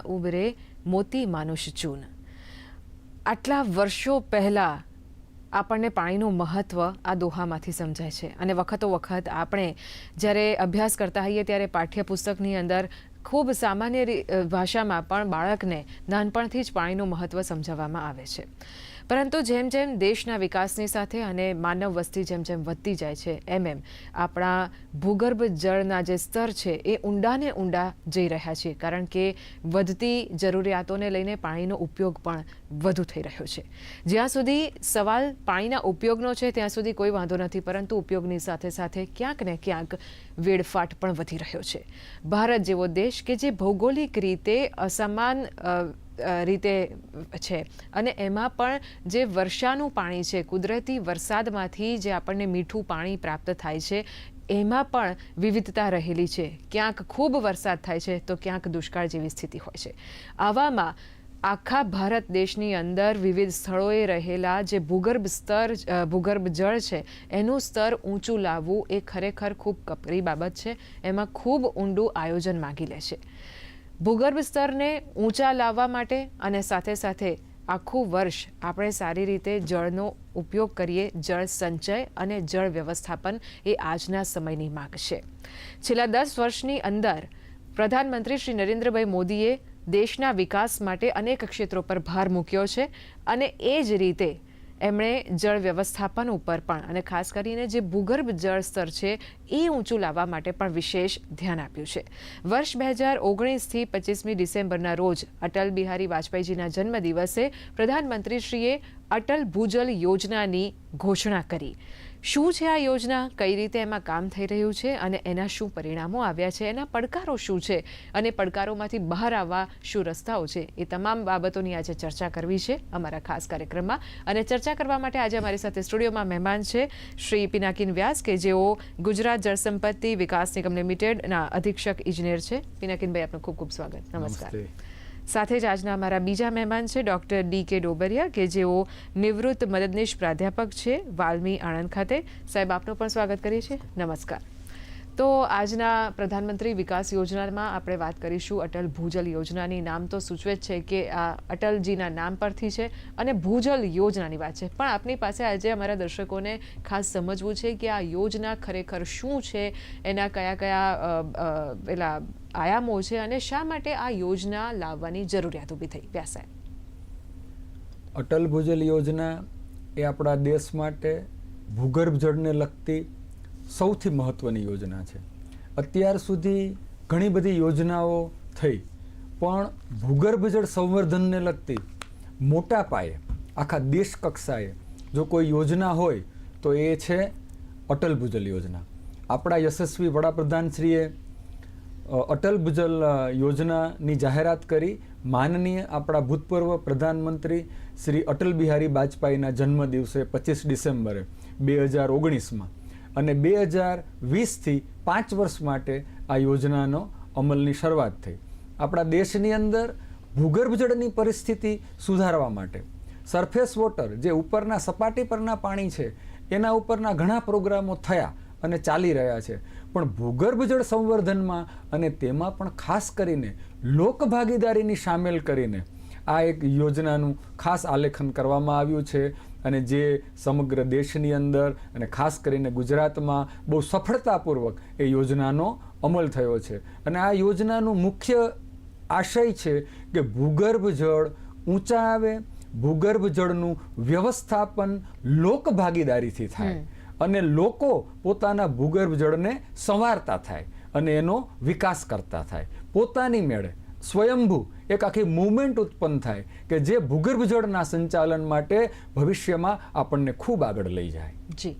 ઉબરે મોતી માનુષ ચૂન. આટલા વર્ષો પહેલા આપણને પાણીનું મહત્વ આ દોહામાંથી સમજાય છે. અને વખતો વખત આપણે જ્યારે અભ્યાસ કરતા હોઈએ ત્યારે પાઠ્યપુસ્તકની અંદર ખૂબ સામાન્ય ભાષામાં પણ બાળકને નાનપણથી જ પાણીનું મહત્વ સમજાવવામાં આવે છે. પરંતુ જેમ જેમ દેશના વિકાસની સાથે અને માનવ વસ્તી જેમ જેમ વધતી જાય છે, એમ એમ આપણા ભૂગર્ભ જળના જે સ્તર છે, એ ઊંડાને ઊંડા જઈ રહ્યા છે, કારણ કે વધતી જરૂરિયાતોને લઈને પાણીનો ઉપયોગ પણ વધુ થઈ રહ્યો છે. જ્યાં સુધી સવાલ પાણીના ઉપયોગનો છે, ત્યાં સુધી કોઈ વાંધો નથી, પરંતુ ઉપયોગની સાથે સાથે ક્યાંક ને ક્યાંક વેડફાટ પણ વધી રહ્યો છે. ભારત જેવો દેશ કે જે ભૌગોલિક રીતે અસમાન રીતે છે. અને એમાં પણ જે વર્ષાનું પાણી છે, કુદરતી વરસાદમાંથી જે આપણને મીઠું પાણી પ્રાપ્ત થાય છે, એમાં પણ વિવિધતા રહેલી છે. ક્યાંક ખૂબ વરસાદ થાય છે, તો ક્યાંક દુષ્કાળ જેવી સ્થિતિ હોય છે. આવામાં આખા ભારત દેશની અંદર વિવિધ સ્થળોએ રહેલા જે ભૂગર્ભ સ્તર ભૂગર્ભ જળ છે, એનું સ્તર ઊંચું લાવવું એ ખરેખર ખૂબ કપરી બાબત છે. એમાં ખૂબ ઊંડું આયોજન માગી લે છે. ભૂગર્ભ સ્તરને ઊંચા લાવવા માટે અને સાથે સાથે આખું વર્ષ આપણે સારી રીતે જળનો ઉપયોગ કરીએ, જળ સંચય અને જળ વ્યવસ્થાપન એ આજના સમયની માંગ છે. છેલ્લા દસ વર્ષની અંદર પ્રધાનમંત્રી શ્રી નરેન્દ્રભાઈ મોદીએ દેશના વિકાસ માટે અનેક ક્ષેત્રો પર ભાર મૂક્યો છે અને એ જ રીતે એમણે જળ વ્યવસ્થાપન ઉપર પણ અને ખાસ કરીને જે ભૂગર્ભ જળ સ્તર છે, એ ઊંચું લાવવા માટે પણ વિશેષ ધ્યાન આપ્યું છે. વર્ષ બે હજાર ઓગણીસથી પચીસમી ડિસેમ્બરના રોજ અટલ બિહારી વાજપેયીજીના જન્મદિવસે પ્રધાનમંત્રીશ્રીએ અટલ ભૂજલ યોજનાની ઘોષણા કરી. શું છે આ યોજના? કઈ રીતે એમાં કામ થઈ રહ્યું છે? અને એના શું પરિણામો આવ્યા છે? એના પડકારો શું છે? અને પડકારોમાંથી બહાર આવવા શું રસ્તાઓ છે? એ તમામ બાબતોની આજે ચર્ચા કરવી છે અમારા ખાસ કાર્યક્રમમાં. અને ચર્ચા કરવા માટે આજે અમારી સાથે સ્ટુડિયોમાં મહેમાન છે શ્રી પિનાકિન વ્યાસ, કે જેઓ ગુજરાત જળસંપત્તિ વિકાસ નિગમ લિમિટેડના અધિક્ષક ઇજનેર છે. પિનાકિનભાઈ, આપનું ખૂબ ખૂબ સ્વાગત. નમસ્કાર. સાથે જ આજના અમારા બીજા મહેમાન છે ડૉક્ટર ડી કે ડોબરિયા, કે જેઓ નિવૃત્ત મદદનીશ પ્રાધ્યાપક છે વાલ્મી આણંદ ખાતે. સાહેબ, આપનું પણ સ્વાગત કરીએ છીએ. નમસ્કાર. તો આજના પ્રધાનમંત્રી વિકાસ યોજનામાં આપણે વાત કરીશું અટલ ભૂજલ યોજનાની. નામ તો સૂચવે જ છે કે આ અટલજીના નામ પરથી છે અને ભૂજલ યોજનાની વાત છે. પણ આપની પાસે આજે અમારા દર્શકોને ખાસ સમજવું છે કે આ યોજના ખરેખર શું છે, એના કયા કયા પેલા આયામો છે અને શા માટે આ યોજના લાવવાની જરૂરિયાત ઊભી થઈ? વ્યાસ અટલ ભૂજલ યોજના એ આપણા દેશ માટે ભૂગર્ભ જળને લગતી સૌથી મહત્વની યોજના છે. અત્યાર સુધી ઘણી બધી યોજનાઓ થઈ, પણ ભૂગર્ભ જળ સંવર્ધનને લગતી મોટા પાયે, આખા દેશ કક્ષાએ જો કોઈ યોજના હોય, તો એ છે અટલ ભૂજલ યોજના. આપણા યશસ્વી વડાપ્રધાનશ્રીએ અટલ ભૂજલ યોજનાની જાહેરાત કરી. માનનીય આપણા ભૂતપૂર્વ પ્રધાનમંત્રી શ્રી અટલ બિહારી વાજપેયીના જન્મદિવસે પચીસ ડિસેમ્બરે, બે હજાર ઓગણીસમાં. અને બે હજાર વીસથી પાંચ વર્ષ માટે આ યોજનાનો અમલની શરૂઆત થઈ. આપણા દેશની અંદર ભૂગર્ભ જળની પરિસ્થિતિ સુધારવા માટે સરફેસ વોટર જે ઉપરના સપાટી પરના પાણી છે, એના ઉપરના ઘણા પ્રોગ્રામો થયા અને ચાલી રહ્યા છે. પણ ભૂગર્ભ જળ સંવર્ધનમાં અને તેમાં પણ ખાસ કરીને લોકભાગીદારીની સામેલ કરીને આ એક યોજનાનું ખાસ આલેખન કરવામાં આવ્યું છે. અને જે સમગ્ર દેશની અંદર અને ખાસ કરીને ગુજરાતમાં બહુ સફળતાપૂર્વક એ યોજનાનો અમલ થયો છે. અને આ યોજનાનું મુખ્ય આશય છે કે ભૂગર્ભ જળ ઊંચા આવે ભૂગર્ભ જળનું વ્યવસ્થાપન લોક ભાગીદારીથી થાય અને લોકો પોતાના ભૂગર્ભ જળને સંવારતા થાય અને એનો વિકાસ કરતા થાય. પોતાની મેળે સ્વયંભૂ એક આખી મૂવમેન્ટ ઉત્પન્ન થાય કે જે ભૂગર્ભ જળના સંચાલન માટે ભવિષ્યમાં આપણને ખૂબ આગળ લઈ જાય. જી.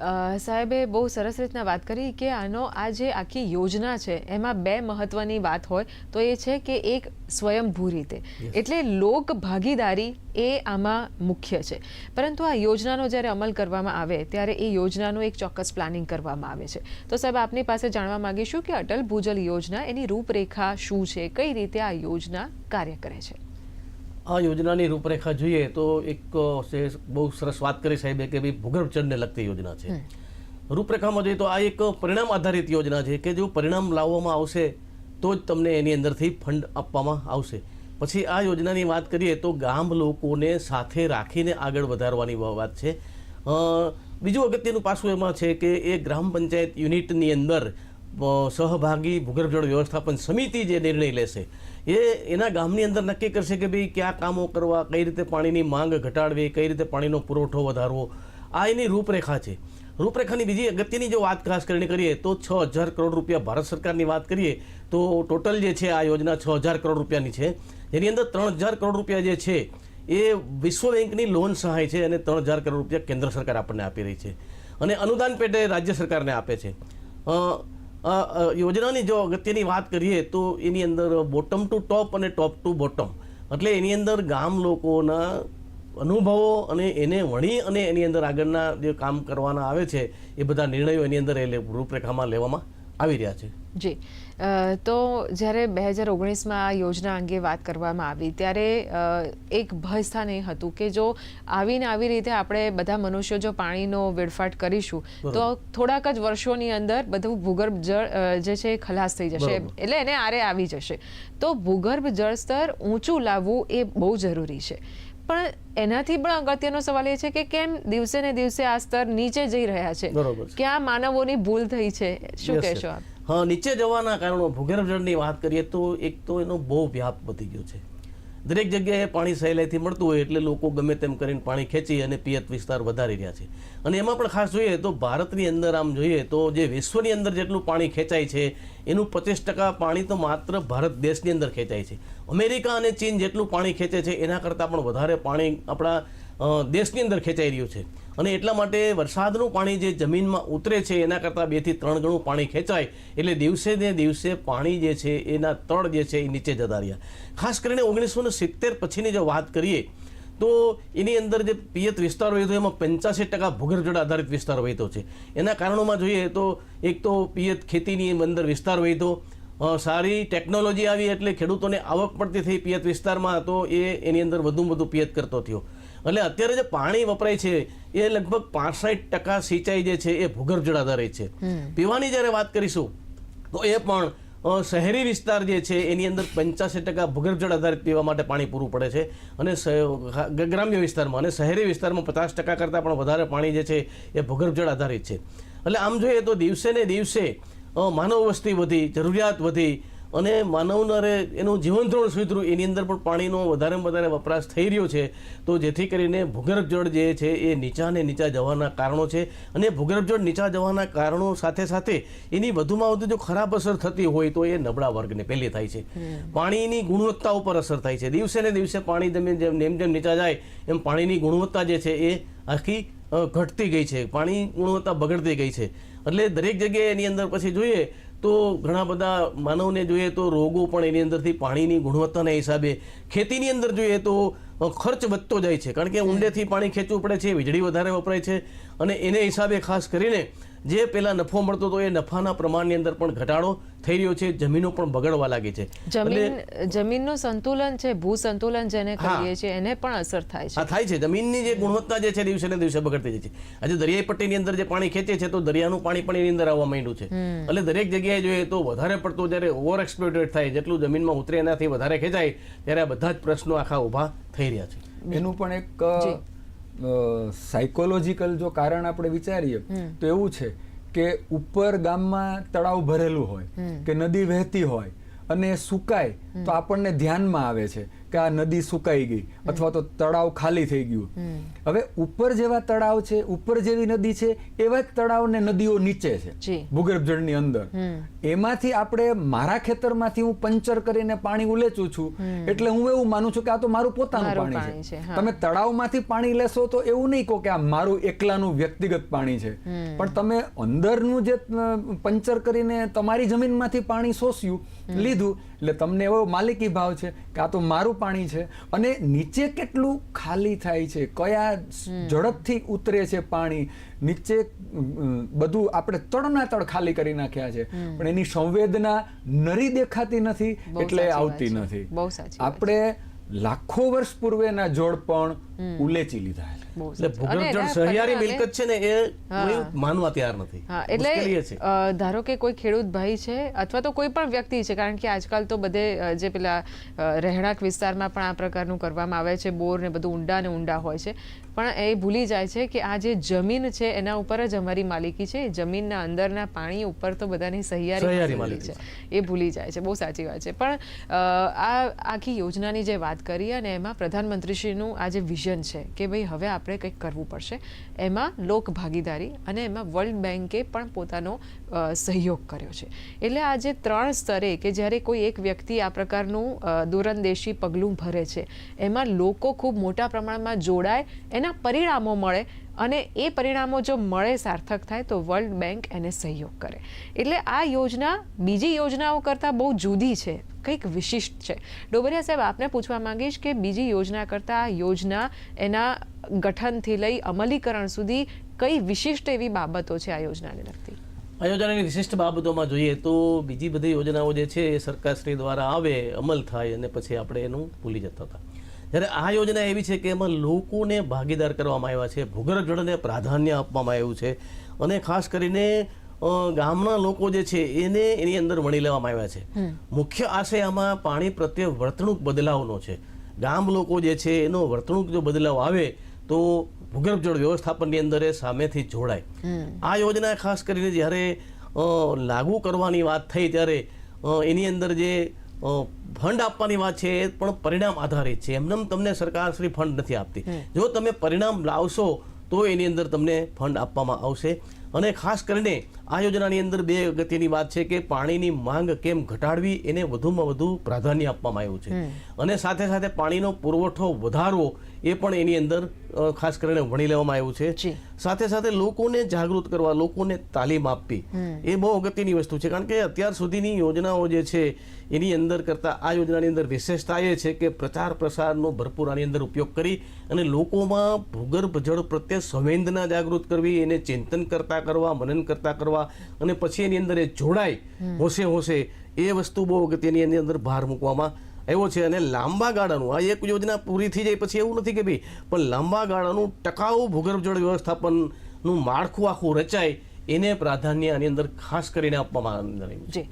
સાહેબે બહુ સરસ રીતના વાત કરી કે આનો આ જે આખી યોજના છે એમાં બે મહત્વની વાત હોય તો એ છે કે એક સ્વયંભૂ રીતે. એટલે લોક ભાગીદારી એ આમાં મુખ્ય છે. પરંતુ આ યોજનાનો જ્યારે અમલ કરવામાં આવે ત્યારે એ યોજનાનું એક ચોક્કસ પ્લાનિંગ કરવામાં આવે છે. તો સાહેબ આપની પાસે જાણવા માંગીશું કે અટલ ભૂજલ યોજના એની રૂપરેખા શું છે કઈ રીતે આ યોજના કાર્ય કરે છે? આ યોજનાની રૂપરેખા જોઈએ તો એક બહુ સરસ વાત કરી સાહેબે કે ભાઈ ભૂગર્ભચંડને લગતી યોજના છે. રૂપરેખામાં જોઈએ તો આ એક પરિણામ આધારિત યોજના છે કે જો પરિણામ લાવવામાં આવશે તો જ તમને એની અંદરથી ફંડ આપવામાં આવશે. પછી આ યોજનાની વાત કરીએ તો ગામ લોકોને સાથે રાખીને આગળ વધારવાની વાત છે. બીજું અગત્યનું પાસું એમાં છે કે એ ગ્રામ પંચાયત યુનિટની અંદર સહભાગી ભૂગર્ભ જળ વ્યવસ્થાપન સમિતિ જે નિર્ણય લેશે, એ એના ગામની અંદર નક્કી કરશે કે ભાઈ કયા કામો કરવા, કઈ રીતે પાણીની માંગ ઘટાડવી, કઈ રીતે પાણીનો પુરવઠો વધારવો. આ એની રૂપરેખા છે. રૂપરેખાની બીજી અગત્યની જો વાત ખાસ કરીને કરીએ, તો છ હજાર કરોડ રૂપિયા ભારત સરકારની વાત કરીએ, તો ટોટલ જે છે આ યોજના છ હજાર કરોડ રૂપિયાની છે. જેની અંદર ત્રણ હજાર કરોડ રૂપિયા જે છે, એ વિશ્વ બેંકની લોન સહાય છે અને ત્રણ હજાર કરોડ રૂપિયા કેન્દ્ર સરકાર આપણને આપી રહી છે. અને અનુદાન પેટે રાજ્ય સરકારને આપે છે. યોજનાની જો અગત્યની વાત કરીએ તો એની અંદર બોટમ ટુ ટોપ અને ટોપ ટુ બોટમ એટલે એની અંદર ગામ લોકોના અનુભવો અને એને વણી અને એની અંદર આગળના જે કામ કરવાના આવે છે, એ બધા નિર્ણયો એની અંદર એ રૂપરેખામાં લેવામાં આવી રહ્યા છે. જી. તો જ્યારે બે હજાર ઓગણીસમાં આ યોજના અંગે વાત કરવામાં આવી ત્યારે એક ભયસ્થાન એ હતું કે જો આવીને આવી રીતે આપણે બધા મનુષ્યો જો પાણીનો વેડફાટ કરીશું તો થોડાક જ વર્ષોની અંદર બધું ભૂગર્ભ જળ જે છે એ ખલાસ થઈ જશે. એટલે એને આરે આવી જશે. તો ભૂગર્ભ જળ સ્તર ઊંચું લાવવું એ બહુ જરૂરી છે. પણ એનાથી પણ અગત્યનો સવાલ એ છે કે કેમ દિવસે ને દિવસે આ સ્તર નીચે જઈ રહ્યા છે. ક્યાં માનવોની ભૂલ થઈ છે? શું કહેશો. આપ? હા, નીચે જવાના કારણો ભૂગર્ભ જળની વાત કરીએ તો એક તો એનો બહુ વ્યાપ વધી ગયો છે. દરેક જગ્યાએ પાણી સહેલાઈથી મળતું હોય એટલે લોકો ગમે તેમ કરીને પાણી ખેંચી અને પિયત વિસ્તાર વધારી રહ્યા છે. અને એમાં પણ ખાસ જોઈએ તો ભારતની અંદર આમ જોઈએ તો જે વિશ્વની અંદર જેટલું પાણી ખેંચાય છે, એનું પચીસ ટકા પાણી તો માત્ર ભારત દેશની અંદર ખેંચાય છે. અમેરિકા અને ચીન જેટલું પાણી ખેંચે છે, એના કરતાં પણ વધારે પાણી આપણા દેશની અંદર ખેંચાઈ રહ્યું છે. અને એટલા માટે વરસાદનું પાણી જે જમીનમાં ઉતરે છે, એના કરતાં બેથી ત્રણ ગણું પાણી ખેંચાય, એટલે દિવસે ને દિવસે પાણી જે છે, એના તળ જે છે, એ નીચે જતા રહ્યા. ખાસ કરીને ઓગણીસો ને સિત્તેર પછીની જો વાત કરીએ, તો એની અંદર જે પિયત વિસ્તાર હોય તો એમાં પંચ્યાસી ટકા ભૂગર્ભ આધારિત વિસ્તાર વહેતો છે. એના કારણોમાં જોઈએ તો એક તો પિયત ખેતીની અંદર વિસ્તાર વહેતો સારી ટેકનોલોજી આવી, એટલે ખેડૂતોને આવક પડતી થઈ પિયત વિસ્તારમાં, તો એ એની અંદર વધુ વધુ પિયત કરતો થયો. એટલે અત્યારે જે પાણી વપરાય છે એ લગભગ પાસઠ ટકા સિંચાઈ જે છે એ ભૂગર્ભ જળ આધારિત છે. પીવાની જ્યારે વાત કરીશું તો એ પણ શહેરી વિસ્તાર જે છે એની અંદર પંચ્યાસી ટકા ભૂગર્ભ જળ આધારિત પીવા માટે પાણી પૂરું પડે છે. અને ગ્રામ્ય વિસ્તારમાં અને શહેરી વિસ્તારમાં પચાસ ટકા કરતાં પણ વધારે પાણી જે છે એ ભૂગર્ભ જળ આધારિત છે. એટલે આમ જોઈએ તો દિવસે ને દિવસે માનવ વસ્તી વધી જરૂરિયાત વધી અને માનવને એનું જીવનધોરણ ધોરણ એની અંદર પણ પાણીનો વધારેમાં વધારે વપરાશ થઈ રહ્યો છે. તો જેથી કરીને ભૂગર્ભ જળ જે છે એ નીચા ને નીચા જવાના કારણો છે. અને ભૂગર્ભ જળ નીચા જવાના કારણો સાથે સાથે એની વધુમાં વધુ જો ખરાબ અસર થતી હોય તો એ નબળા વર્ગને પહેલી થાય છે. પાણીની ગુણવત્તા ઉપર અસર થાય છે. દિવસે ને દિવસે પાણી જમીન જેમ જેમ જેમ નીચા જાય એમ પાણીની ગુણવત્તા જે છે એ આખી ઘટતી ગઈ છે. પાણી ગુણવત્તા બગડતી ગઈ છે. એટલે દરેક જગ્યાએ એની અંદર પછી જોઈએ તો ઘણા બધા માનવને જોઈએ તો રોગો પણ એની અંદરથી પાણીની ગુણવત્તાના હિસાબે ખેતીની અંદર જોઈએ તો ખર્ચ વધતો જાય છે. કારણ કે ઊંડેથી પાણી ખેંચવું પડે છે, વીજળી વધારે વપરાય છે અને એને હિસાબે ખાસ કરીને જે પહેલા નફો મળતો હતો એ નફાના પ્રમાણની અંદર પણ ઘટાડો થઈ રહ્યો છે જમીનો પણ બગડવા લાગી છે. જમીન જમીનનું સંતુલન છે ભૂ સંતુલન જેને કહીએ છીએ એને પણ અસર થાય આ છે. થાય છે. જમીનની જે ગુણવત્તા જે છે દિવસે ને દિવસે બગડતી જાય છે. આજે દરિયાઈ પટ્ટીની અંદર જે પાણી ખેંચે છે તો દરિયાનું પાણી પણ એની અંદર આવવા માંડ્યું છે. એટલે દરેક જગ્યાએ જોઈએ તો વધારે પડતો જ્યારે ઓવર એક્સપ્લોટેડ થાય જેટલું જમીનમાં ઉતરે એનાથી વધારે ખેંચાય ત્યારે આ બધા જ પ્રશ્નો આખા ઊભા થઈ રહ્યા છે. એનું પણ એક સાયકોલોજીકલ જો કારણ આપણે વિચારીએ તો એવું છે કે ઉપર ગામમાં તળાવ ભરેલું હોય કે નદી વહેતી હોય અને સુકાય તો આપણને ધ્યાનમાં આવે છે કે આ નદી સુકાઈ ગઈ અથવા તો તળાવ ખાલી થઈ ગયું. હવે ઉપર જેવા તળાવ છે ઉપર જેવી નદી છે એવા જ તળાવ ને નદીઓ નીચે છે. ભૂગર્ભ જળની અંદર. એમાંથી આપણે મારા ખેતરમાંથી હું પંચર કરીને પાણી ઉલેચું છું. એટલે હું એવું માનું છું કે આ તો મારું પોતાનું પાણી છે, તમે તળાવમાંથી પાણી લેશો તો એવું નહીં કહો કે આ મારું એકલાનું વ્યક્તિગત પાણી છે. પણ તમે અંદરનું જે પંચર કરીને તમારી જમીનમાંથી પાણી શોષ્યું લીધું એટલે તમને એવો માલિકી ભાવ છે કે આ તો મારું પાણી છે. અને નીચે કેટલું ખાલી થાય છે કયા ઝડપથી ઉતરે છે પાણી નીચે બધું આપણે તળના તળ ખાલી કરી નાખ્યા છે. પણ એની સંવેદના નરી દેખાતી નથી એટલે આવતી નથી. બહુ સાચી વાત આપણે લાખો વર્ષ પૂર્વેના જોડ પણ ઉલેચી લીધા છે. બહુ એટલે સરસ. અને ભૂગર્ભ જળ એના સહિયારી મિલકત છે ને એ માનવા તૈયાર નથી. હા મુશ્કેલી એ એટલે ધારો કે કોઈ ખેડૂત ભાઈ છે અથવા તો કોઈ પણ વ્યક્તિ છે કારણ કે આજકાલ તો બધે જે પેલા રહેણાંક વિસ્તારમાં પણ આ પ્રકારનું કરવામાં આવે છે બોર ને બધું ઊંડા ને ઊંડા હોય છે. પણ એ ભૂલી જાય છે કે આ જે જમીન છે એના ઉપર જ અમારી માલિકી છે. જમીનના અંદરના પાણી ઉપર તો બધાની સહિયારી માલિકી છે. એ ભૂલી જાય છે. બહુ સાચી વાત છે. પણ આ આખી યોજનાની જે વાત કરી અને એમાં પ્રધાનમંત્રીશ્રીનું આ જે વિઝન છે કે ભાઈ હવે આપણે કંઈક કરવું પડશે એમાં લોક ભાગીદારી અને એમાં વર્લ્ડ બેન્કે પણ પોતાનો સહયોગ કર્યો છે. એટલે આ જે ત્રણ સ્તરે કે જ્યારે કોઈ એક વ્યક્તિ આ પ્રકારનું દૂરંદેશી પગલું ભરે છે એમાં લોકો ખૂબ મોટા પ્રમાણમાં જોડાય એના પરિણામો મળે અને એ પરિણામો જો મળે સાર્થક થાય તો વર્લ્ડ બેંક એને સહયોગ કરે. એટલે આ યોજના બીજી યોજનાઓ કરતાં બહુ જુદી છે, કંઈક વિશિષ્ટ છે. ડોબરિયા સાહેબ, આપને પૂછવા માંગીશ કે બીજી યોજના કરતાં આ યોજના એના ગઠનથી લઈ અમલીકરણ સુધી કઈ વિશિષ્ટ એવી બાબતો છે આ યોજનાને લગતી? આ યોજનાની વિશિષ્ટ બાબતોમાં જોઈએ તો બીજી બધી યોજનાઓ જે છે એ સરકારશ્રી દ્વારા આવે, અમલ થાય અને પછી આપણે એનું ભૂલી જતા હતા. જ્યારે આ યોજના એવી છે કે એમાં લોકોને ભાગીદાર કરવામાં આવ્યા છે ભૂગર્ભ જળને પ્રાધાન્ય આપવામાં આવ્યું છે અને ખાસ કરીને ગામના લોકો જે છે એને એની અંદર વણી લેવામાં આવ્યા છે. મુખ્ય આશય આમાં પાણી પ્રત્યે વર્તણૂક બદલાવનો છે. ગામ લોકો જે છે એનો વર્તણૂક જો બદલાવ આવે તો ભૂગર્ભ જળ વ્યવસ્થાપનની અંદર એ સામેથી જોડાય. આ યોજના ખાસ કરીને જ્યારે લાગુ કરવાની વાત થઈ ત્યારે એની અંદર જે ફંડ આપવાની વાત છે એ પણ પરિણામ આધારિત છે. એમને તમને સરકાર શ્રી ફંડ નથી આપતી. જો તમે પરિણામ લાવશો તો એની અંદર તમને ફંડ આપવામાં આવશે. અને ખાસ કરીને આ યોજનાની અંદર બે અગત્યની વાત છે કે પાણીની માંગ કેમ ઘટાડવી એને વધુમાં વધુ પ્રાધાન્ય આપવામાં આવ્યું છે. અને સાથે સાથે પાણીનો પુરવઠો વધારવો એ પણ એની અંદર ખાસ કરીને વણી લેવામાં આવ્યું છે. સાથે સાથે લોકોને જાગૃત કરવા લોકોને તાલીમ આપવી એ બહુ અગત્યની વસ્તુ છે. કારણ કે અત્યાર સુધીની યોજનાઓ જે છે એની અંદર કરતા આ યોજનાની અંદર વિશેષતા એ છે કે પ્રચાર પ્રસારનો ભરપૂર આની અંદર ઉપયોગ કરી અને લોકોમાં ભૂગર્ભ જળ પ્રત્યે સંવેદના જાગૃત કરવી એને ચિંતન કરતા કરવા મનન કરતા કરવા અને પછી એની અંદર એ જોડાય હોશે હોશે એ વસ્તુ બહુ અગત્યની એની અંદર ભાર મૂકવામાં આવ્યો છે અને લાંબા ગાળાનું આ એક યોજના પૂરી થઈ જાય પછી એવું નથી કે ભાઈ પણ લાંબા ગાળાનું ટકાઉ ભૂગર્ભ જળ વ્યવસ્થાપનનું માળખું આખું રચાય એને પ્રાધાન્ય આની અંદર ખાસ કરીને આપવામાં આવ્યું જી.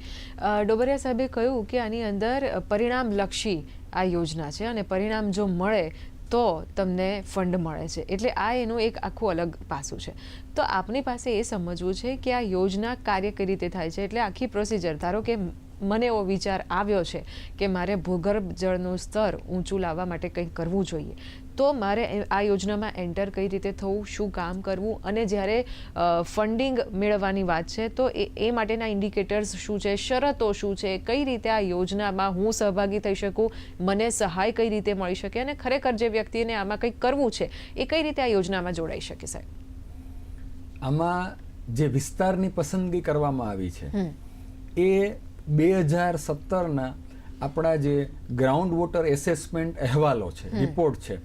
ડોબરિયા સાહેબે કહ્યું કે આની અંદર પરિણામલક્ષી આ યોજના છે અને પરિણામ જો મળે તો તમને ફંડ મળે છે. એટલે આ એનું એક આખું અલગ પાસું છે. તો આપની પાસે એ સમજવું છે કે આ યોજના કાર્ય કઈ રીતે થાય છે? એટલે આખી પ્રોસિજર ધારો કે મને એવો વિચાર આવ્યો છે કે મારે ભૂગર્ભ જળનું સ્તર ઊંચું લાવવા માટે કંઈક કરવું જોઈએ. તો મારે આ યોજનામાં એન્ટર કઈ રીતે થવું શું કામ કરવું અને જ્યારે ફંડિંગ મેળવવાની વાત છે તો એ એ માટેના ઇન્ડિકેટર્સ શું છે શરતો શું છે કઈ રીતે આ યોજનામાં હું સહભાગી થઈ શકું મને સહાય કઈ રીતે મળી શકે અને ખરેખર જે વ્યક્તિને આમાં કંઈક કરવું છે એ કઈ રીતે આ યોજનામાં જોડાઈ શકે સાહેબ આમાં જે વિસ્તારની પસંદગી કરવામાં આવી છે એ બે હજાર સત્તરના આપણા જે ગ્રાઉન્ડ વોટર એસેસમેન્ટ અહેવાલો છે રિપોર્ટ છે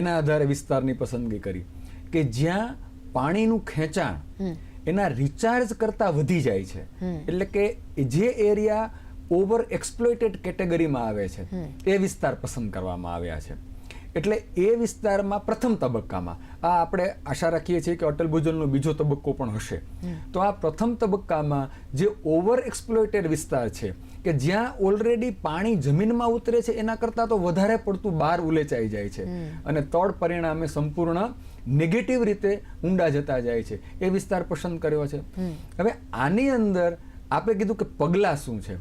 એના આધારે વિસ્તારની પસંદગી કરી કે જ્યાં પાણીનું ખેંચાણ એના રિચાર્જ કરતા વધી જાય છે. એટલે કે જે એરિયા ઓવર એક્સપ્લોઇટેડ કેટેગરીમાં આવે છે એ વિસ્તાર પસંદ કરવામાં આવ્યા છે. એટલે એ વિસ્તારમાં પ્રથમ તબક્કામાં આ આપણે આશા રાખીએ છીએ કે અટલ ભુજલનો બીજો તબક્કો પણ હશે. તો આ પ્રથમ તબક્કામાં જે ઓવર એક્સપ્લોઇટેડ વિસ્તાર છે કે જ્યાં ઓલરેડી પાણી જમીનમાં ઉતરે છે એના કરતાં તો વધારે પડતું બહાર ઉલેચાઈ જાય છે. અને તળ પરિણામે સંપૂર્ણ નેગેટિવ રીતે ઊંડા જતા જાય છે. એ વિસ્તાર પસંદ કર્યો છે. હવે આની અંદર આપે કીધું કે પગલાં શું છે?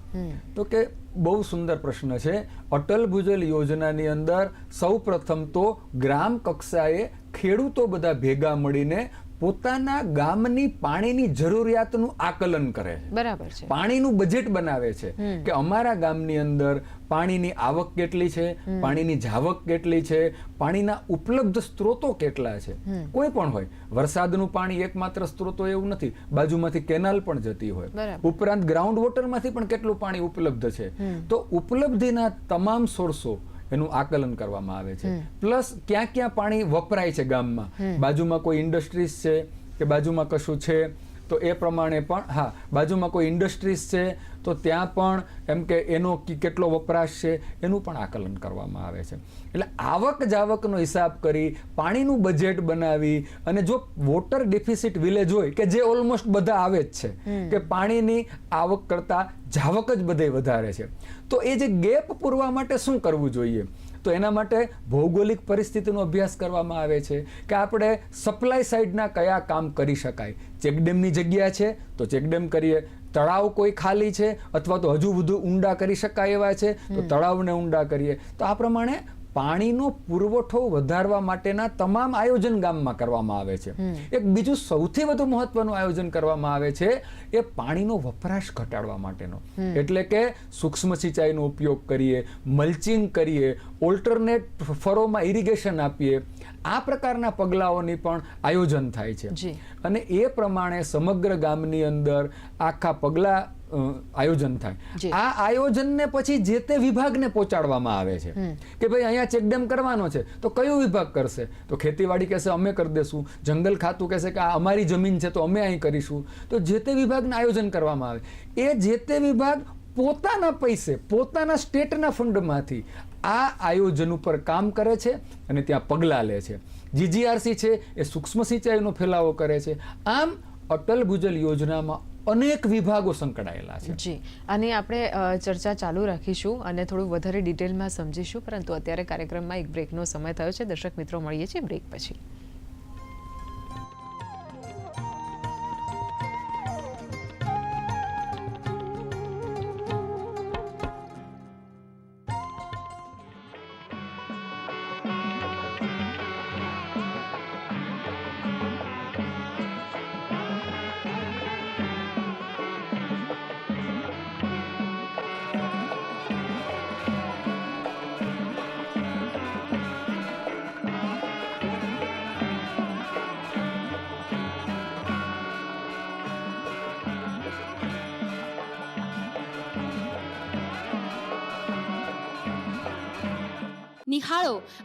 તો કે બહુ સુંદર પ્રશ્ન છે. અટલ ભુજલ યોજનાની અંદર સૌ પ્રથમ તો ગ્રામ કક્ષાએ ખેડૂતો બધા ભેગા મળીને પોતાના ગામની પાણીની જરૂરિયાતનું આકલન કરે છે. બરાબર છે. પાણીનું બજેટ બનાવે છે કે અમારા ગામની અંદર પાણીની આવક કેટલી છે પાણીની જાવક કેટલી છે પાણીના ઉપલબ્ધ સ્ત્રોતો કેટલા છે. કોઈ પણ હોય. વરસાદનું પાણી એકમાત્ર સ્ત્રોતો એવું નથી. બાજુમાંથી કેનાલ પણ જતી હોય. ઉપરાંત ગ્રાઉન્ડ વોટરમાંથી પણ કેટલું પાણી ઉપલબ્ધ છે. તો ઉપલબ્ધિના તમામ સોર્સો એનું આકલન કરવામાં આવે છે. પ્લસ ક્યાં ક્યાં પાણી વપરાય છે ગામમાં? બાજુમાં કોઈ ઇન્ડસ્ટ્રીઝ છે કે બાજુમાં કશું છે? તો એ પ્રમાણે પણ હા બાજુમાં કોઈ ઇન્ડસ્ટ્રીઝ છે તો ત્યાં પણ એમ કે એનો કેટલો વપરાશ છે એનું પણ આકલન કરવામાં આવે છે. એટલે આવક જાવકનો હિસાબ કરી પાણીનું બજેટ બનાવી અને જો વોટર ડેફિસિટ વિલેજ હોય કે જે ઓલમોસ્ટ બધા આવે જ છે કે પાણીની આવક કરતા જાવક જ બધે વધારે છે. તો એ જે ગેપ પૂરવા માટે શું કરવું જોઈએ? તો એના માટે ભૌગોલિક પરિસ્થિતિનો અભ્યાસ કરવામાં આવે છે કે આપણે સપ્લાય સાઈડના કયા કામ કરી શકાય. ચેકડેમની જગ્યા છે તો ચેકડેમ કરીએ. તળાવ કોઈ ખાલી છે અથવા તો હજુ વધુ ઊંડા કરી શકાય એવા છે તો તળાવને ઊંડા કરીએ. તો આ પ્રમાણે પાણીનો પુરવઠો વધારવા માટેના તમામ આયોજન ગામમાં કરવામાં આવે છે. એક બીજું સૌથી વધુ મહત્વનું આયોજન કરવામાં આવે છે એ પાણીનો વપરાશ ઘટાડવા માટેનો. એટલે કે સૂક્ષ્મ સિંચાઈનો ઉપયોગ કરીએ મલ્ચિંગ કરીએ ઓલ્ટરનેટ ફરોમાં ઇરિગેશન આપીએ. આ પ્રકારના પગલાઓની પણ આયોજન થાય છે. અને એ પ્રમાણે સમગ્ર ગામની અંદર આખા પગલા આયોજન થાય. આ આયોજનને પછી જે તે વિભાગને પહોંચાડવામાં આવે છે કે ભાઈ અહીંયા ચેકડેમ કરવાનો છે તો કયો વિભાગ કરશે? તો ખેતીવાડી કહેશે અમે કરી દેશું. જંગલ ખાતું કહેશે કે આ અમારી જમીન છે તો અમે અહીં કરીશું. તો જે તે વિભાગને આયોજન કરવામાં આવે. એ જે તે વિભાગ પોતાના પૈસે પોતાના સ્ટેટના ફંડમાંથી આ આયોજન ઉપર કામ કરે છે અને ત્યાં પગલાં લે છે. જીજીઆરસી છે એ સૂક્ષ્મ સિંચાઈનો ફેલાવો કરે છે. આમ અટલ ભૂજલ યોજનામાં અનેક વિભાગો સંકળાયેલા છે. જી અને આપણે ચર્ચા ચાલુ રાખીશું અને થોડું વધારે ડિટેલમાં સમજીશું, પરંતુ અત્યારે કાર્યક્રમમાં એક બ્રેકનો સમય થયો છે. દર્શક મિત્રો, મળીએ છીએ બ્રેક પછી.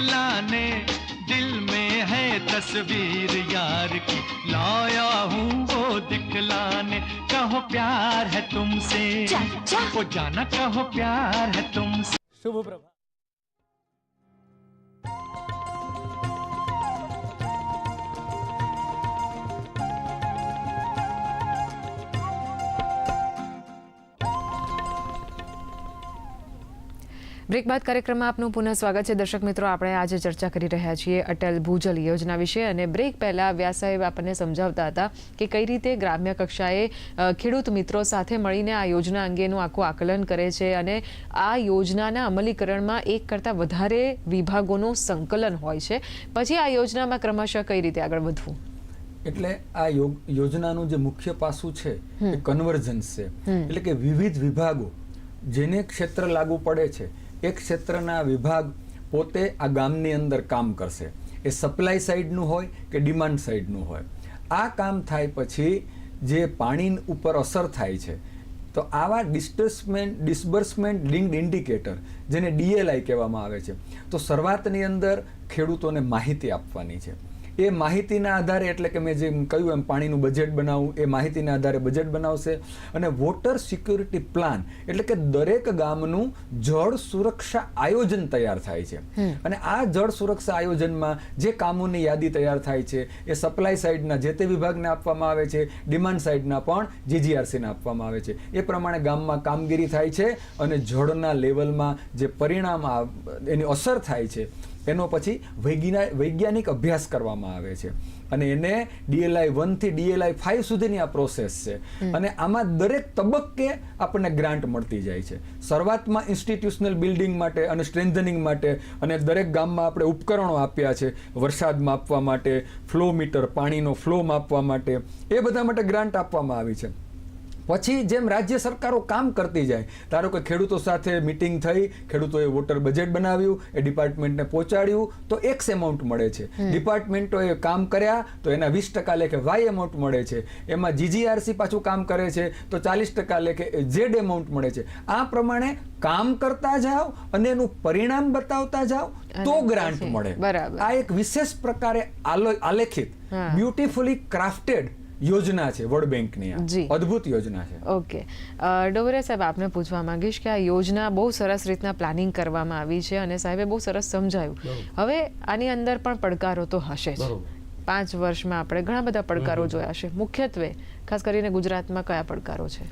सबक दिल में है तस्वीर यार की। लाया हूँ वो दिखलाने कहो प्यार है तुमसे। वो जाना कहो प्यार है तुमसे। शुभ प्रभात। બ્રેક બાદ કાર્યક્રમમાં આપનું પુનઃ સ્વાગત છે. દર્શક મિત્રો આપણે આજે ચર્ચા કરી રહ્યા છીએ અટલ ભૂજલ યોજના વિશે અને બ્રેક પહેલા વ્યાસ સાહેબ આપણને સમજાવતા હતા કે કઈ રીતે ગ્રામ્ય કક્ષાએ ખેડૂત મિત્રો સાથે મળીને આ યોજના અંગેનું આખું આકલન કરે છે અને આ યોજનાના અમલીકરણમાં એક કરતાં વધારે વિભાગોનું સંકલન હોય છે. પછી આ યોજનામાં ક્રમશઃ કઈ રીતે આગળ વધવું? એટલે આ યોજનાનું જે મુખ્ય પાસું છે એ કન્વર્જન્સ છે. એટલે કે વિવિધ વિભાગો જેને ક્ષેત્ર લાગુ પડે છે એ ક્ષેત્રના વિભાગ પોતે આ ગામની અંદર કામ કરશે. એ સપ્લાય સાઈડનું હોય કે ડિમાન્ડ સાઈડનું હોય. આ કામ થાય પછી જે પાણી ઉપર અસર થાય છે, તો આવા ડિસ્ટર્સમેન્ટ, ડિસ્બર્સમેન્ટ લિંક્ડ ઇન્ડિકેટર, જેને ડીએલઆઈ કહેવામાં આવે છે, તો શરૂઆતની અંદર ખેડૂતોને માહિતી આપવાની છે. એ માહિતીના આધારે એટલે કે મેં જેમ કહ્યું એમ પાણીનું બજેટ બનાવવું એ માહિતીના આધારે બજેટ બનાવશે. અને વોટર સિક્યુરિટી પ્લાન એટલે કે દરેક ગામનું જળ સુરક્ષા આયોજન તૈયાર થાય છે. અને આ જળ સુરક્ષા આયોજનમાં જે કામોની યાદી તૈયાર થાય છે એ સપ્લાય સાઇડના જે તે વિભાગને આપવામાં આવે છે ડિમાન્ડ સાઈડના પણ જીજીઆરસીને આપવામાં આવે છે. એ પ્રમાણે ગામમાં કામગીરી થાય છે અને જળના લેવલમાં જે પરિણામ એની અસર થાય છે એનો પછી વૈજ્ઞા- વૈજ્ઞાનિક અભ્યાસ કરવામાં આવે છે. અને એને ડીએલઆઈ વનથી ડીએલઆઈ ફાઈવ સુધીની આ પ્રોસેસ છે. અને આમાં દરેક તબક્કે આપણને ગ્રાન્ટ મળતી જાય છે. શરૂઆતમાં ઇન્સ્ટિટ્યુશનલ બિલ્ડિંગ માટે અને સ્ટ્રેન્થનિંગ માટે અને દરેક ગામમાં આપણે ઉપકરણો આપ્યા છે. વરસાદ માપવા માટે ફ્લો મીટર પાણીનો ફ્લો માપવા માટે એ બધા માટે ગ્રાન્ટ આપવામાં આવી છે. પછી જેમ રાજ્ય સરકારો કામ કરતી જાય ધારો કે ખેડૂતો સાથે મિટિંગ થઈ ખેડૂતોએ વોટર બજેટ બનાવ્યું એ ડિપાર્ટમેન્ટને પહોંચાડ્યું તો એક્સ એમાઉન્ટ મળે છે. ડિપાર્ટમેન્ટોએ કામ કર્યા તો એના વીસ ટકા લેખે વાય એમાઉન્ટ મળે છે. એમાં જીજીઆરસી પાછું કામ કરે છે તો ચાલીસ ટકા લેખે ઝેડ એમાઉન્ટ મળે છે. આ પ્રમાણે કામ કરતા જાઓ અને એનું પરિણામ બતાવતા જાઓ તો ગ્રાન્ટ મળે. બરાબર. આ એક વિશેષ પ્રકારે આલો- આલેખિત બ્યુટીફુલી ક્રાફ્ટેડ યોજના છે વર્લ્ડ બેંકની જી. અદ્ભુત યોજના છે. ઓકે. અ, ડોબરિયા સાહેબ આપને પૂછવા માંગીશ કે આ યોજના બહુ સરસ રીતના પ્લાનિંગ કરવામાં આવી છે અને સાહેબે બહુ સરસ સમજાયું. હવે આની અંદર પણ પડકારો તો હશે જ. પાંચ વર્ષમાં આપણે ઘણા બધા પડકારો જોયા છે. મુખ્યત્વે ખાસ કરીને ગુજરાતમાં કયા પડકારો છે?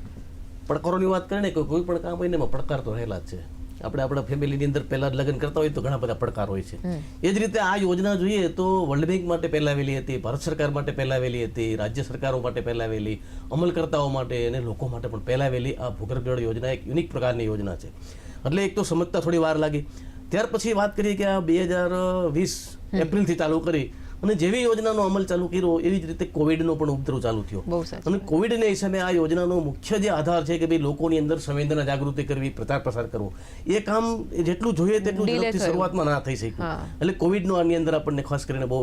પડકારોની વાત કરીને કોઈ પણ કામ હોય ને એમાં પડકાર તો રહેલા જ છે. આપણે આપણા ફેમિલીની અંદર પહેલાં લગ્ન કરતા હોય તો ઘણા બધા પડકાર હોય છે. એ જ રીતે આ યોજના જોઈએ તો વર્લ્ડ બેંક માટે પહેલા આવેલી હતી ભારત સરકાર માટે પહેલા આવેલી હતી રાજ્ય સરકારો માટે પહેલા આવેલી અમલકર્તાઓ માટે અને લોકો માટે પણ પહેલા આવેલી આ ભૂગર્ભ જળ યોજના એક યુનિક પ્રકારની યોજના છે. એટલે એક તો સમજતા થોડી વાર લાગી. ત્યાર પછી વાત કરીએ કે આ બે હજાર વીસ એપ્રિલથી ચાલુ કરી. અને જેવી યોજનાનો અમલ ચાલુ કર્યો એવી જ રીતે કોવિડનો પણ ઉપદ્રવ ચાલુ થયો. અને કોવિડને હિસાબે આ યોજનાનો મુખ્ય જે આધાર છે કે ભાઈ લોકોની અંદર સંવેદના જાગૃતિ કરવી પ્રચાર પ્રસાર કરવો એ કામ જેટલું જોઈએ તેટલું ઝડપથી શરૂઆતમાં ના થઈ. શક્યું. એટલે કોવિડનો આની અંદર આપણને ખાસ કરીને બહુ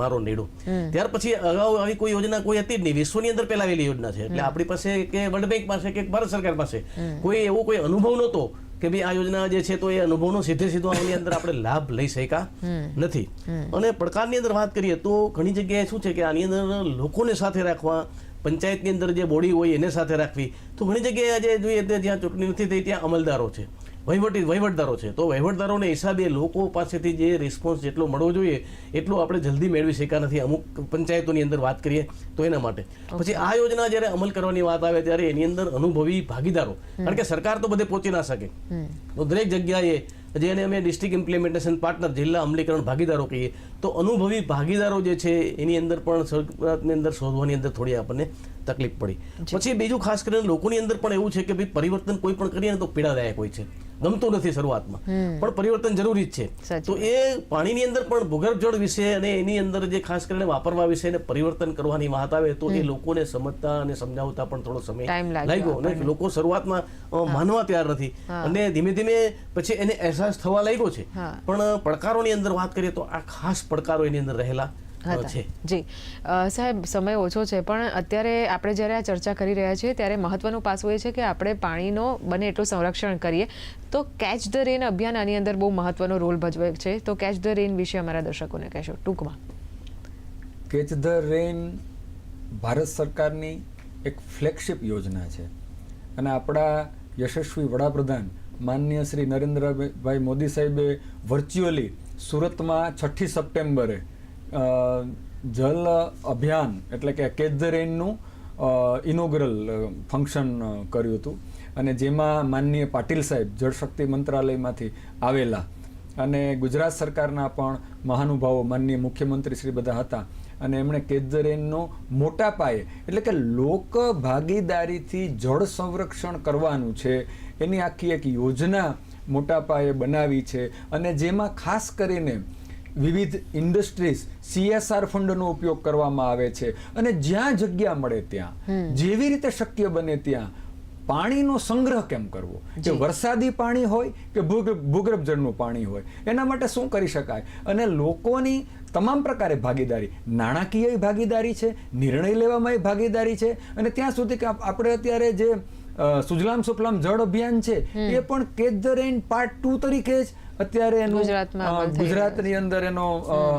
મારો નેડો. ત્યાર પછી અગાઉ આવી કોઈ યોજના કોઈ હતી જ નહીં. વિશ્વની અંદર પેલાવેલી યોજના છે. એટલે આપણી પાસે કે વર્લ્ડ બેંક પાસે કે ભારત સરકાર પાસે. કોઈ એવો કોઈ અનુભવ નહોતો કે ભાઈ આ યોજના જે છે તો એ અનુભવનો સીધે સીધો આની અંદર આપણે લાભ લઈ શક્યા નથી. અને પડકારની અંદર વાત કરીએ તો ઘણી જગ્યાએ શું છે કે આની અંદર લોકોને સાથે રાખવા પંચાયતની અંદર જે બોડી હોય એને સાથે રાખવી. તો ઘણી જગ્યાએ આજે જોઈએ જ્યાં ચૂંટણી નથી થઈ ત્યાં અમલદારો છે. વહીવટી વહીવટદારો છે. તો વહીવટદારોને હિસાબે લોકો પાસેથી જે રિસ્પોન્સ જેટલો મળવો જોઈએ એટલો આપણે જલ્દી મેળવી શક્યા નથી. અમુક પંચાયતોની અંદર વાત કરીએ તો એના માટે. પછી આ યોજના જ્યારે અમલ કરવાની વાત આવે ત્યારે એની અંદર અનુભવી ભાગીદારો. કારણ કે સરકાર તો બધે પહોંચી ના શકે. તો દરેક જગ્યાએ જેને અમે ડિસ્ટ્રિક્ટ ઇમ્પ્લિમેન્ટેશન પાર્ટનર જિલ્લા અમલીકરણ ભાગીદારો કહીએ તો અનુભવી ભાગીદારો જે છે એની અંદર પણ સરકારની અંદર શોધવાની અંદર થોડી આપણને તકલીફ પડી. પછી બીજું ખાસ કરીને લોકોની અંદર પણ એવું છે કે ભાઈ પરિવર્તન કોઈ પણ કરીએ ને તો પીડાદાયક હોય છે. ગમતું નથી શરૂઆતમાં. પણ પરિવર્તન જરૂરી જ છે. તો એ પાણીની અંદર પણ ભૂગર્ભ જળ વિશે અને એની અંદર જે ખાસ કરીને વાપરવા વિશે અને પરિવર્તન કરવાની વાત આવે તો એ લોકોને સમજતા અને સમજાવતા પણ થોડો સમય લાગ્યો અને લોકો શરૂઆતમાં માનવા તૈયાર નથી. અને ધીમે ધીમે પછી એને અહેસાસ થવા લાગ્યો છે. હા. પણ પડકારોની અંદર વાત કરીએ તો આ ખાસ પડકારો એની અંદર રહેલા હતા. જી. સાહેબ સમય ઓછો છે પણ અત્યારે આપણે જ્યારે આ ચર્ચા કરી રહ્યા છીએ ત્યારે મહત્વનું પાસું એ છે કે આપણે પાણીનો બને એટલું સંરક્ષણ કરીએ. તો કેચ ધ રેન અભિયાન આની અંદર બહુ મહત્વનો રોલ ભજવે છે. તો કેચ ધ રેન વિશે અમારા દર્શકોને કહેશો. ટૂંકમાં. કેચ ધ રેન ભારત સરકારની એક ફ્લેગશિપ યોજના છે. અને આપણા યશસ્વી વડાપ્રધાન માનનીય શ્રી નરેન્દ્રભાઈ મોદી સાહેબે વર્ચ્યુઅલી સુરતમાં છઠ્ઠી સપ્ટેમ્બરે જલ અભિયાન એટલે કે રેઇનનું ઇનોગ્રલ ફંક્શન કર્યું હતું. અને જેમાં માનનીય પાટીલ સાહેબ જળશક્તિ મંત્રાલયમાંથી આવેલા અને ગુજરાત સરકારના પણ મહાનુભાવો માનનીય મુખ્યમંત્રી શ્રી બધા હતા. અને એમણે કેદરેનનો મોટા પાયે એટલે કે લોક ભાગીદારીથી જળ સંરક્ષણ કરવાનું છે એની આખી એક યોજના મોટા પાયે બનાવી છે. અને જેમાં ખાસ કરીને વિવિધ ઇન્ડસ્ટ્રીઝ સીએસઆર ફંડનો ઉપયોગ કરવામાં આવે છે. અને જ્યાં જગ્યા મળે ત્યાં જેવી રીતે શક્ય બને ત્યાં પાણીનો સંગ્રહ કેમ કરવો? જે. વરસાદી પાણી હોય કે ભૂગર્ભ ભૂગર્ભ જળનું પાણી હોય? એના માટે શું કરી શકાય? અને લોકોની તમામ પ્રકારે ભાગીદારી નાણાકીય ભાગીદારી છે નિર્ણય લેવામાં ભાગીદારી છે. અને ત્યાં સુધી કે આપણે અત્યારે જે સુજલામ સુફલામ જળ અભિયાન છે એ પણ catch the rain part two તરીકે જ અત્યારે એનું ગુજરાતની અંદર એનો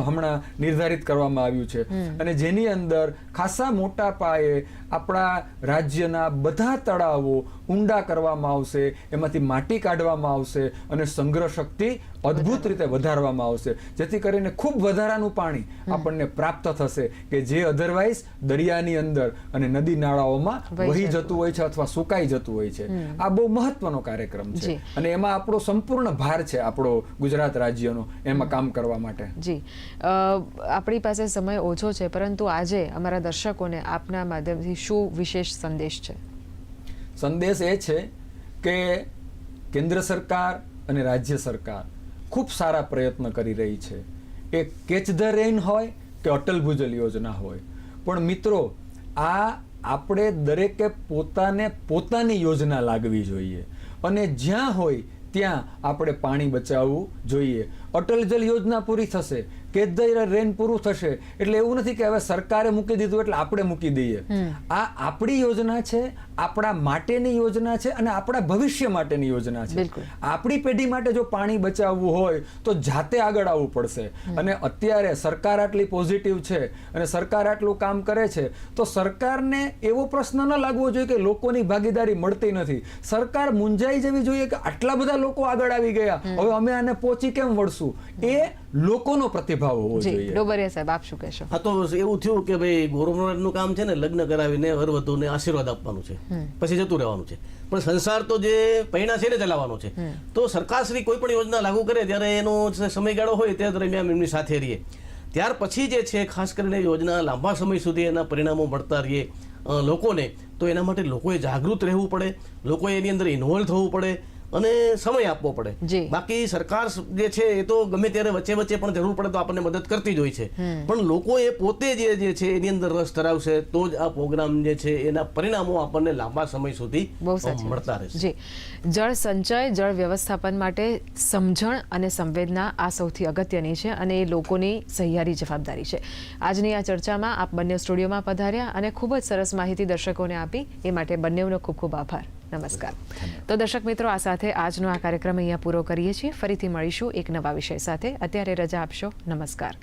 હમણાં નિર્ધારિત કરવામાં આવ્યું છે. અને જેની અંદર ખાસા મોટા પાયે આપણા રાજ્યના બધા તળાવો ઊંડા કરવામાં આવશે એમાંથી માટી કાઢવામાં આવશે અને સંગ્રહ શક્તિ અદ્ભુત રીતે વધારવામાં આવશે. જેથી કરીને ખૂબ વધારાનું પાણી આપણને પ્રાપ્ત થશે કે જે અધરવાઇઝ દરિયાની અંદર અને નદી નાળાઓમાં વહી જતું હોય છે અથવા સુકાઈ જતું હોય છે. આ બહુ મહત્વનો કાર્યક્રમ છે. અને એમાં આપણો સંપૂર્ણ ભાર છે આપણો ગુજરાત રાજ્યનો એમાં કામ કરવા માટે. જી. આપણી પાસે સમય ઓછો છે પરંતુ આજે અમારા દર્શકોને આપના માધ્યમથી શું વિશેષ સંદેશ છે? સંદેશ એ છે કે કેન્દ્ર સરકાર અને રાજ્ય સરકાર ખૂબ સારા પ્રયત્ન કરી રહી છે. એ કેચ ધ રેન હોય કે અટલ ભૂજલ યોજના હોય. પણ મિત્રો, આ આપણે દરેકે પોતાને પોતાની યોજના લાગવી જોઈએ. અને જ્યાં હોય ત્યાં આપણે પાણી બચાવવું જોઈએ. અટલ જલ યોજના પૂરી થશે ધ રેન પૂરું થશે. એટલે એવું નથી કે હવે સરકારે મૂકી દીધું એટલે આપણે મૂકી દઈએ. આ આપણી યોજના છે આપણા માટેની યોજના છે અને આપણા ભવિષ્ય માટેની યોજના છે. આપણી પેઢી માટે જો પાણી બચાવવું હોય તો જાતે આગળ આવવું પડશે. અને અત્યારે સરકાર આટલી પોઝિટિવ છે અને સરકાર આટલું કામ કરે છે તો સરકારને એવો પ્રશ્ન ન લાગવો જોઈએ કે લોકોની ભાગીદારી મળતી નથી. સરકાર મુંજાઈ જવી જોઈએ કે આટલા બધા લોકો આગળ આવી ગયા. હવે અમે આને પહોંચી કેમ વળશું? એ લોકોનો પ્રતિભાવ હોવો જોઈએ. ડોબરિયા સાહેબ આપ શું કહેશો? હા તો એવું થયું કે ભાઈ ગૌરવનું કામ છે ને લગ્ન કરાવીને વરવધુને આશીર્વાદ આપવાનું છે. પછી જતું રહેવાનું છે. પણ સંસાર તો જે પૈણા છે ને ચલાવવાનો છે. તો સરકારશ્રી કોઈ પણ યોજના લાગુ કરે ત્યારે એનો સમયગાળો હોય તે દરમિયાન એમની સાથે રહીએ. ત્યાર પછી જે છે ખાસ કરીને યોજના લાંબા સમય સુધી એના પરિણામો મળતા રહીએ લોકોને તો એના માટે લોકોએ જાગૃત રહેવું પડે લોકોએ એની અંદર ઇન્વોલ્વ થવું પડે અને સમય આપવો પડે. બાકી સરકાર જે છે એ તો ગમે ત્યારે વચ્ચે વચ્ચે પણ જરૂર પડે તો આપણને મદદ કરતી જ હોય છે. પણ લોકો એ પોતે જે જે છે એની અંદર રસ ધરાવશે તો જ આ પ્રોગ્રામ જે છે એના પરિણામો આપણને લાંબા સમય સુધી મળતા. રહેશે. જળ સંચય જળ વ્યવસ્થાપન માટે સમજણ અને સંવેદના આ સૌથી અગત્યની છે અને એ લોકોની સહિયારી જવાબદારી છે. આજની આ ચર્ચામાં આપ બંને સ્ટુડિયોમાં પધાર્યા અને ખૂબ જ સરસ માહિતી દર્શકોને આપી. એ માટે બંનેનો ખૂબ ખૂબ આભાર. નમસ્કાર. તો દર્શક મિત્રો આ સાથે આજનો આ કાર્યક્રમ અહીંયા પૂરો કરીએ છીએ. ફરીથી મળીશું એક નવા વિષય સાથે. અત્યારે રજા આપશો. નમસ્કાર.